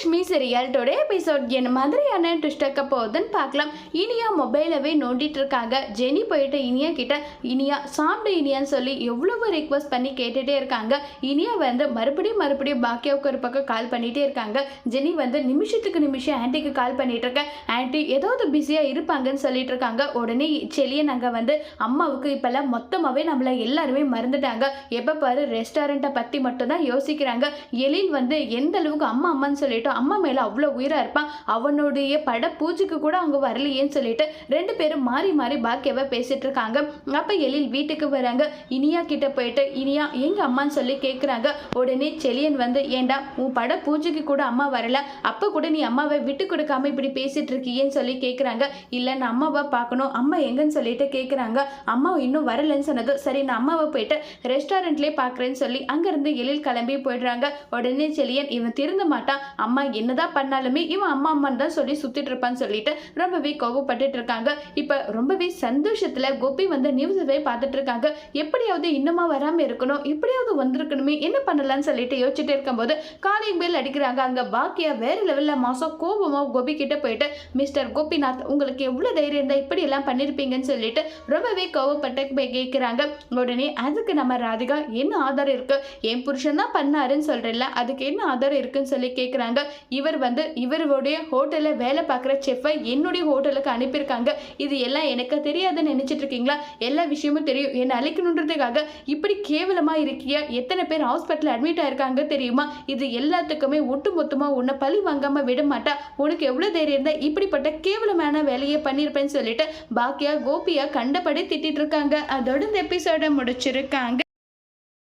Mahalakshmi serial episode என்ன மாதிரியான twist இருக்க போகுதுன்னு பார்க்கலாம். இனியா மொபைலவே நோண்டிட்டு இருக்காங்க. ஜெனி போயிட்டு இனியா கிட்ட இனியா சாப்பிடு இனியான்னு சொல்லி எவ்வளவு ரிக்வஸ்ட் பண்ணி கேட்டுட்டே இருக்காங்க. இனியா வந்து மறுபடியும் மறுபடியும் பாக்கியாவுக்கு ஒரு பக்கம் கால் பண்ணிட்டே இருக்காங்க. ஜெனி வந்து நிமிஷத்துக்கு நிமிஷம் ஆன்ட்டிக்கு கால் பண்ணிட்டு இருக்கேன். ஆன்ட்டி ஏதாவது பிஸியாக இருப்பாங்கன்னு சொல்லிட்டு இருக்காங்க. உடனே செளியை நாங்கள் வந்து அம்மாவுக்கு இப்போல்லாம் மொத்தமாகவே நம்மளை எல்லாருமே மறந்துட்டாங்க. எப்போ பாரு ரெஸ்டாரண்ட்டை பற்றி மட்டும்தான் யோசிக்கிறாங்க. எழில் வந்து எந்த அளவுக்கு அம்மா அம்மான்னு சொல்லிட்டு அம்மா மேலே அவ்வளோ உயிராக இருப்பான். அவனுடைய பட பூஜைக்கு கூட அவங்க வரலையேன்னு சொல்லிட்டு ரெண்டு பேரும் மாறி மாறி பாக்கியவா பேசிட்டு இருக்காங்க. அப்போ எழில் வீட்டுக்கு வராங்க. இனியா கிட்ட போயிட்டு இனியா எங்க அம்மான்னு சொல்லி கேட்குறாங்க உடனே செலியன் வந்து ஏண்டா உன் பட பூஜைக்கு கூட அம்மா வரல. அப்போ கூட நீ அம்மாவை விட்டு கொடுக்காம இப்படி பேசிட்டு இருக்கியேன்னு சொல்லி கேட்குறாங்க இல்லை நான் அம்மாவை பார்க்கணும். அம்மா எங்கன்னு சொல்லிட்டு கேட்குறாங்க அம்மா இன்னும் வரலன்னு சொன்னது சரி நான் அம்மாவை போயிட்டு ரெஸ்டாரண்ட்லேயே பார்க்குறேன்னு சொல்லி அங்கேருந்து எழில் கிளம்பி போயிடுறாங்க. உடனே செலியன் இவன் திருந்த மாட்டான். அம்மா என்னதான் பண்ணாலுமே இவன் அம்மா அம்மான்னு தான் சொல்லி சுற்றிட்டு இருப்பான்னு சொல்லிட்டு ரொம்பவே கோவப்பட்டுட்டு இருக்காங்க. இப்போ ரொம்பவே சந்தோஷத்தில் கோபி வந்து நியூஸவே பார்த்துட்டு இருக்காங்க. எப்படியாவது இன்னுமா வராமல் இருக்கணும் எப்படியாவது வந்திருக்கணுமே என்ன பண்ணலாம்னு சொல்லிட்டு யோசிச்சுட்டு இருக்கும்போது காலிங் பெல் அடிக்கிறாங்க. அங்கே பாக்கியா வேற லெவலில் மாதம் கோபமா கோபி கிட்ட போயிட்டு மிஸ்டர் கோபிநாத் உங்களுக்கு எவ்வளோ தைரியம் இருந்தால் இப்படி எல்லாம் பண்ணியிருப்பீங்கன்னு சொல்லிட்டு ரொம்பவே கோவப்பட்டு போய் கேட்குறாங்க உடனே அதுக்கு நம்ம ராதிகா என்ன ஆதாரம் இருக்கு? என் புருஷன் தான் பண்ணாருன்னு சொல்கிறேன்ல அதுக்கு என்ன ஆதாரம் இருக்குன்னு சொல்லி கேட்குறாங்க இவர் வந்து இவருடைய ஹோட்டலில் வேலை பார்க்குற செஃப்பை என்னுடைய ஹோட்டலுக்கு அனுப்பியிருக்காங்க. இது எல்லாம் எனக்கு தெரியாதுன்னு நினச்சிட்டு இருக்கீங்களா? எல்லா விஷயமும் தெரியும். என்னை அழைக்கணுன்றதுக்காக இப்படி கேவலமாக இருக்கிய? எத்தனை பேர் ஹாஸ்பிட்டலில் அட்மிட் ஆயிருக்காங்க தெரியுமா? இது எல்லாத்துக்குமே ஒட்டு மொத்தமாக உன்னை பழி வாங்காமல் விட மாட்டா. உனக்கு எவ்வளோ தைரியம் இருந்தால் இப்படிப்பட்ட கேவலமான வேலையை பண்ணியிருப்பேன்னு சொல்லிட்டு பாக்கியா கோபியா கண்டபடி திட்டிட்டு இருக்காங்க. அதோட இந்த எபிசோட முடிச்சிருக்காங்க.